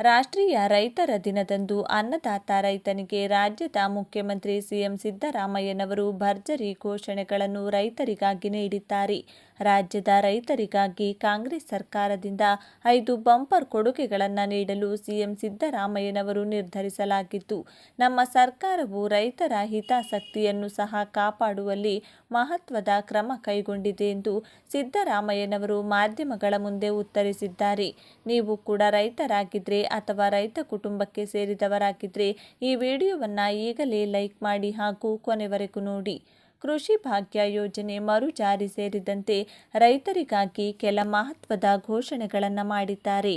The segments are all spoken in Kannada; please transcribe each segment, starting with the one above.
ರಾಷ್ಟ್ರೀಯ ರೈತರ ದಿನದಂದು ಅನ್ನದಾತ ರೈತನಿಗೆ ರಾಜ್ಯದ ಮುಖ್ಯಮಂತ್ರಿ ಸಿಎಂ ಸಿದ್ದರಾಮಯ್ಯನವರು ಭರ್ಜರಿ ಘೋಷಣೆಗಳನ್ನು ರೈತರಿಗಾಗಿ ನೀಡಿದ್ದಾರೆ. ರಾಜ್ಯದ ರೈತರಿಗಾಗಿ ಕಾಂಗ್ರೆಸ್ ಸರ್ಕಾರದಿಂದ ಐದು ಬಂಪರ್ ಕೊಡುಗೆಗಳನ್ನು ನೀಡಲು ಸಿಎಂ ಸಿದ್ದರಾಮಯ್ಯನವರು ನಿರ್ಧರಿಸಲಾಗಿದ್ದು, ನಮ್ಮ ಸರ್ಕಾರವು ರೈತರ ಹಿತಾಸಕ್ತಿಯನ್ನು ಸಹ ಕಾಪಾಡುವಲ್ಲಿ ಮಹತ್ವದ ಕ್ರಮ ಕೈಗೊಂಡಿದೆ ಎಂದು ಸಿದ್ದರಾಮಯ್ಯನವರು ಮಾಧ್ಯಮಗಳ ಮುಂದೆ ಉತ್ತರಿಸಿದ್ದಾರೆ. ನೀವು ಕೂಡ ರೈತರಾಗಿದ್ದರೆ ಅಥವಾ ರೈತ ಕುಟುಂಬಕ್ಕೆ ಸೇರಿದವರಾಗಿದ್ದರೆ ಈ ವಿಡಿಯೋವನ್ನು ಈಗಲೇ ಲೈಕ್ ಮಾಡಿ ಹಾಗೂ ಕೊನೆವರೆಗೂ ನೋಡಿ. ಕೃಷಿ ಭಾಗ್ಯ ಯೋಜನೆ ಮರು ಜಾರಿ ಸೇರಿದಂತೆ ರೈತರಿಗಾಗಿ ಕೆಲ ಮಹತ್ವದ ಘೋಷಣೆಗಳನ್ನು ಮಾಡಿದ್ದಾರೆ.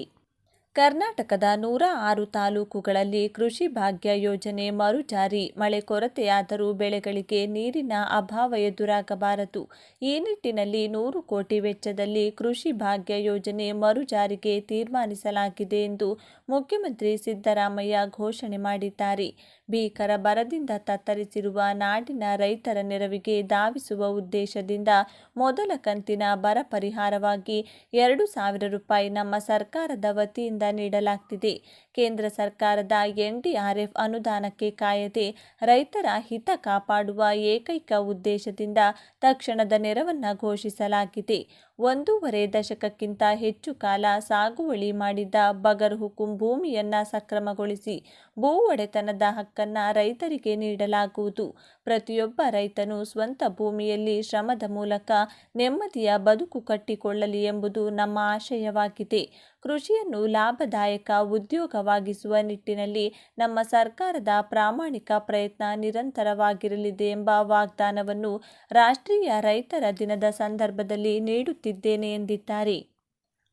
ಕರ್ನಾಟಕದ ನೂರ ಆರು ತಾಲೂಕುಗಳಲ್ಲಿ ಕೃಷಿ ಭಾಗ್ಯ ಯೋಜನೆ ಮರುಜಾರಿ ಮಳೆ ಕೊರತೆಯಾದರೂ ಬೆಳೆಗಳಿಗೆ ನೀರಿನ ಅಭಾವ ಎದುರಾಗಬಾರದು. ಈ ನಿಟ್ಟಿನಲ್ಲಿ ನೂರು ಕೋಟಿ ವೆಚ್ಚದಲ್ಲಿ ಕೃಷಿ ಭಾಗ್ಯ ಯೋಜನೆ ಮರುಜಾರಿಗೆ ತೀರ್ಮಾನಿಸಲಾಗಿದೆ ಎಂದು ಮುಖ್ಯಮಂತ್ರಿ ಸಿದ್ದರಾಮಯ್ಯ ಘೋಷಣೆ ಮಾಡಿದ್ದಾರೆ. ಭೀಕರ ಬರದಿಂದ ತತ್ತರಿಸಿರುವ ನಾಡಿನ ರೈತರ ನೆರವಿಗೆ ಧಾವಿಸುವ ಉದ್ದೇಶದಿಂದ ಮೊದಲ ಕಂತಿನ ಬರ ಪರಿಹಾರವಾಗಿ ಎರಡು ಸಾವಿರ ರೂಪಾಯಿ ನಮ್ಮ ಸರ್ಕಾರದ ವತಿಯಿಂದ ನೀಡಲಾಗ್ತಿದೆ. ಕೇಂದ್ರ ಸರ್ಕಾರದ ಎನ್ಡಿಆರ್ಎಫ್ ಅನುದಾನಕ್ಕೆ ಕಾಯದೆ ರೈತರ ಹಿತ ಕಾಪಾಡುವ ಏಕೈಕ ಉದ್ದೇಶದಿಂದ ತಕ್ಷಣದ ನೆರವನ್ನು ಘೋಷಿಸಲಾಗಿದೆ. ಒಂದೂವರೆ ದಶಕಕ್ಕಿಂತ ಹೆಚ್ಚು ಕಾಲ ಸಾಗುವಳಿ ಮಾಡಿದ್ದ ಬಗರ್ ಹುಕುಂ ಭೂಮಿಯನ್ನ ಸಕ್ರಮಗೊಳಿಸಿ ಭೂ ಒಡೆತನದ ಹಕ್ಕನ್ನ ರೈತರಿಗೆ ನೀಡಲಾಗುವುದು. ಪ್ರತಿಯೊಬ್ಬ ರೈತನು ಸ್ವಂತ ಭೂಮಿಯಲ್ಲಿ ಶ್ರಮದ ಮೂಲಕ ನೆಮ್ಮದಿಯ ಬದುಕು ಕಟ್ಟಿಕೊಳ್ಳಲಿ ಎಂಬುದು ನಮ್ಮ ಆಶಯವಾಗಿದೆ. ಕೃಷಿಯನ್ನು ಲಾಭದಾಯಕ ಉದ್ಯೋಗವಾಗಿಸುವ ನಿಟ್ಟಿನಲ್ಲಿ ನಮ್ಮ ಸರ್ಕಾರದ ಪ್ರಾಮಾಣಿಕ ಪ್ರಯತ್ನ ನಿರಂತರವಾಗಿರಲಿದೆ ಎಂಬ ವಾಗ್ದಾನವನ್ನು ರಾಷ್ಟ್ರೀಯ ರೈತರ ದಿನದ ಸಂದರ್ಭದಲ್ಲಿ ನೀಡುತ್ತಿದ್ದೇನೆ ಎಂದಿದ್ದಾರೆ.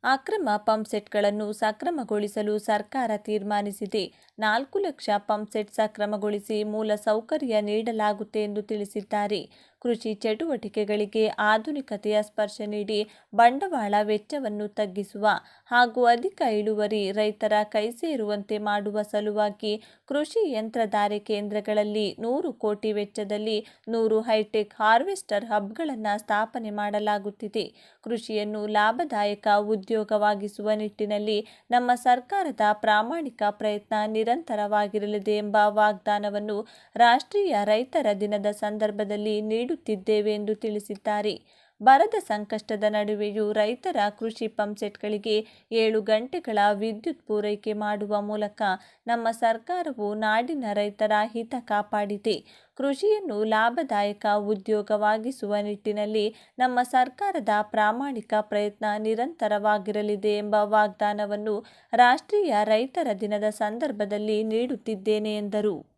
ಅಕ್ರಮ ಪಂಪ್ಸೆಟ್ಗಳನ್ನು ಸಕ್ರಮಗೊಳಿಸಲು ಸರ್ಕಾರ ತೀರ್ಮಾನಿಸಿದೆ. ನಾಲ್ಕು ಲಕ್ಷ ಪಂಪ್ಸೆಟ್ ಸಕ್ರಮಗೊಳಿಸಿ ಮೂಲ ಸೌಕರ್ಯ ನೀಡಲಾಗುತ್ತೆ ಎಂದು ತಿಳಿಸಿದ್ದಾರೆ. ಕೃಷಿ ಚಟುವಟಿಕೆಗಳಿಗೆ ಆಧುನಿಕತೆಯ ಸ್ಪರ್ಶ ನೀಡಿ ಬಂಡವಾಳ ವೆಚ್ಚವನ್ನು ತಗ್ಗಿಸುವ ಹಾಗೂ ಅಧಿಕ ಇಳುವರಿ ರೈತರ ಕೈ ಸೇರುವಂತೆ ಮಾಡುವ ಸಲುವಾಗಿ ಕೃಷಿ ಯಂತ್ರಧಾರೆ ಕೇಂದ್ರಗಳಲ್ಲಿ ನೂರು ಕೋಟಿ ವೆಚ್ಚದಲ್ಲಿ ನೂರು ಹೈಟೆಕ್ ಹಾರ್ವೆಸ್ಟರ್ ಹಬ್ಗಳನ್ನು ಸ್ಥಾಪನೆ ಮಾಡಲಾಗುತ್ತಿದೆ. ಕೃಷಿಯನ್ನು ಲಾಭದಾಯಕ ಉದ್ಯೋಗವಾಗಿಸುವ ನಿಟ್ಟಿನಲ್ಲಿ ನಮ್ಮ ಸರ್ಕಾರದ ಪ್ರಾಮಾಣಿಕ ಪ್ರಯತ್ನ ನಿರಂತರವಾಗಿರಲಿದೆ ಎಂಬ ವಾಗ್ದಾನವನ್ನು ರಾಷ್ಟ್ರೀಯ ರೈತರ ದಿನದ ಸಂದರ್ಭದಲ್ಲಿ ನೀಡುತ್ತಿದ್ದೇವೆ ಎಂದು ತಿಳಿಸಿದ್ದಾರೆ. ಬರದ ಸಂಕಷ್ಟದ ನಡುವೆಯೂ ರೈತರ ಕೃಷಿ ಪಂಪ್ಸೆಟ್ಗಳಿಗೆ ಏಳು ಗಂಟೆಗಳ ವಿದ್ಯುತ್ ಪೂರೈಕೆ ಮಾಡುವ ಮೂಲಕ ನಮ್ಮ ಸರ್ಕಾರವು ನಾಡಿನ ರೈತರ ಹಿತ ಕಾಪಾಡಿದೆ. ಕೃಷಿಯನ್ನು ಲಾಭದಾಯಕ ಉದ್ಯೋಗವಾಗಿಸುವ ನಿಟ್ಟಿನಲ್ಲಿ ನಮ್ಮ ಸರ್ಕಾರದ ಪ್ರಾಮಾಣಿಕ ಪ್ರಯತ್ನ ನಿರಂತರವಾಗಿರಲಿದೆ ಎಂಬ ವಾಗ್ದಾನವನ್ನು ರಾಷ್ಟ್ರೀಯ ರೈತರ ದಿನದ ಸಂದರ್ಭದಲ್ಲಿ ನೀಡುತ್ತಿದ್ದೇನೆ ಎಂದರು.